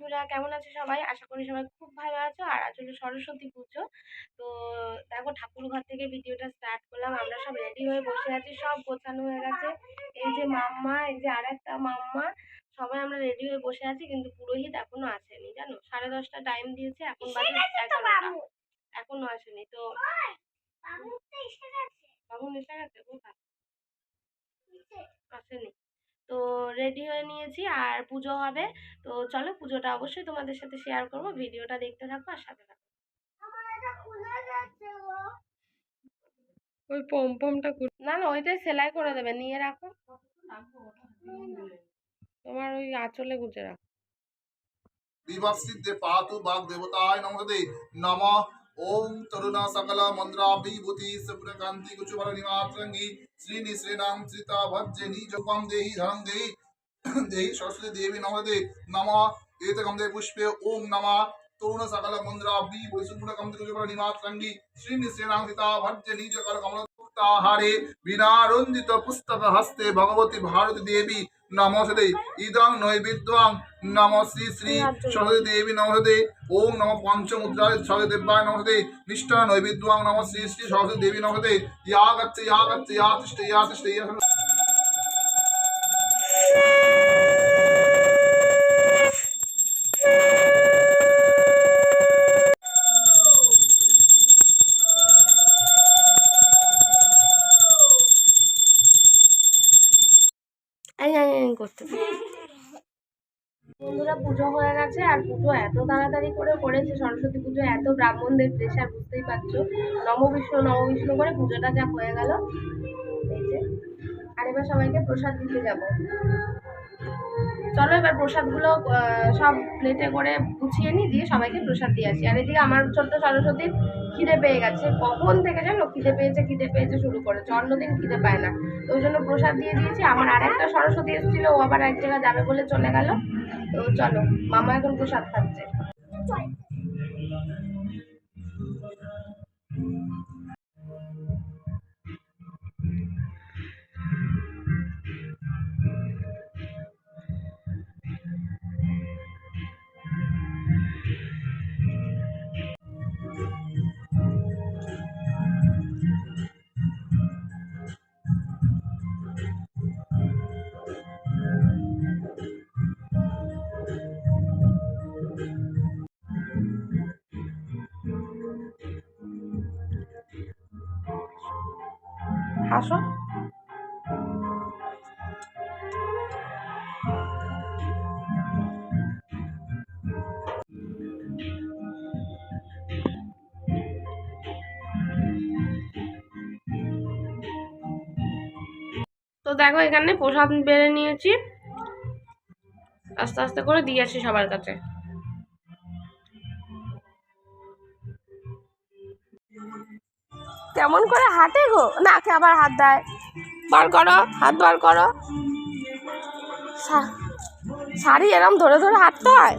বন্ধুরা কেমন আছে সবাই? আশা করি সবাই খুব ভালো আছো। আর আজ হলো সরস্বতী পুজো। তো দেখো ঠাকুর ঘর থেকে ভিডিওটা স্টার্ট করলাম। আমরা সব রেডি হয়ে বসে আছি। সব গোছানো হয়ে গেছে। এই যে মাম্মা এই যে আরেকটা মাম্মা সবাই আমরা রেডি হয়ে বসে আছি। কিন্তু পুরোহিত এখনও আসেনি জানো? সাড়ে দশটা টাইম দিয়েছে। এখন বাজে এগারোটা। এখনও আসেনি তো বাবুন এসে গেছে। কোথায়? আসেনি। তো রেডি হয়ে নিয়েছি আর পুজো হবে। তো চলো পুজোটা অবশ্যই তোমাদের সাথে শেয়ার করব। ভিডিওটা দেখতে থাকো আর সাথে থাকো। ওই পমপমটা না না ওইটাই সেলাই করে দেবে। নিয়ে রাখো। তোমার ওই আঁচলে গুজে রাখো। পাতু বাগ দেবতায় নমঃ ఓం తరుణ సకల మంద్రాభిభూతి శుభ్రకాంతి కుచుమర నిమాత్రంగి శ్రీని శ్రీరామ్ సీతాభర్జని జపాం దేహి ధనం దేహి దేహి సరస్వతి దేవి నమదే నమ ఏతకం దే పుష్పే ఓం నమ తరుణ సకల మంద్రాభిభూతి శుభ్రకాంతి కుచుమర నిమాత్రంగి శ్రీని శ్రీరామ్ సీతాభర్జని జకర కమల హాরে বিনারঞ্জিত পুস্তক হস্তে ভগবতী ভারতী দেবী নমস্তে ইদং নৈবিদ্যং নম শ্রী শ্রী সরস্বতী দেবী নমস্তে ওম নম পঞ্চমুদ্রা সরস্বতী দেব্যায় নমস্তে নিষ্ঠা নৈবিদ্যং নম শ্রী শ্রী সরস্বতী দেবী নমস্তে ইয়া গচ্ছে ইয়া গচ্ছে ইয়া তিষ্ঠে ইয়া তিষ্ঠে ইয়া করতে। বন্ধুরা পুজো হয়ে গেছে আর পুজো এত তাড়াতাড়ি করে করেছে, সরস্বতী পুজো এত ব্রাহ্মণদের প্রেশার বুঝতেই পারছ। নববিষ্ণু নববিষ্ণু করে পুজোটা যা হয়ে গেল। আর এবার সবাইকে প্রসাদ দিতে যাব। চলো এবার প্রসাদগুলো সব প্লেটে করে গুছিয়ে নিই দিয়ে সবাইকে প্রসাদ দিয়ে আসি। আর এদিকে আমার ছোট্ট সরস্বতীর খিদে পেয়ে গেছে। কখন থেকে জানো? খিদে পেয়েছে খিদে পেয়েছে শুরু করে। অন্যদিন খিদে পায় না। তো ওই জন্য প্রসাদ দিয়ে দিয়েছি। আমার আর একটা সরস্বতী এসেছিল, ও আবার এক জায়গায় যাবে বলে চলে গেল। তো চলো, মামা এখন প্রসাদ খাচ্ছে। হাসো তো দেখো এখানে প্রসাদ বেড়ে নিয়েছি। আস্তে আস্তে করে দিয়ে আসি সবার কাছে। কেমন করে হাঁটে গো? নাকে আচ্ছা, আবার হাত দেয় বার করো, হাত বার করো। শাড়ি এরম ধরে ধরে হাঁটতে হয়?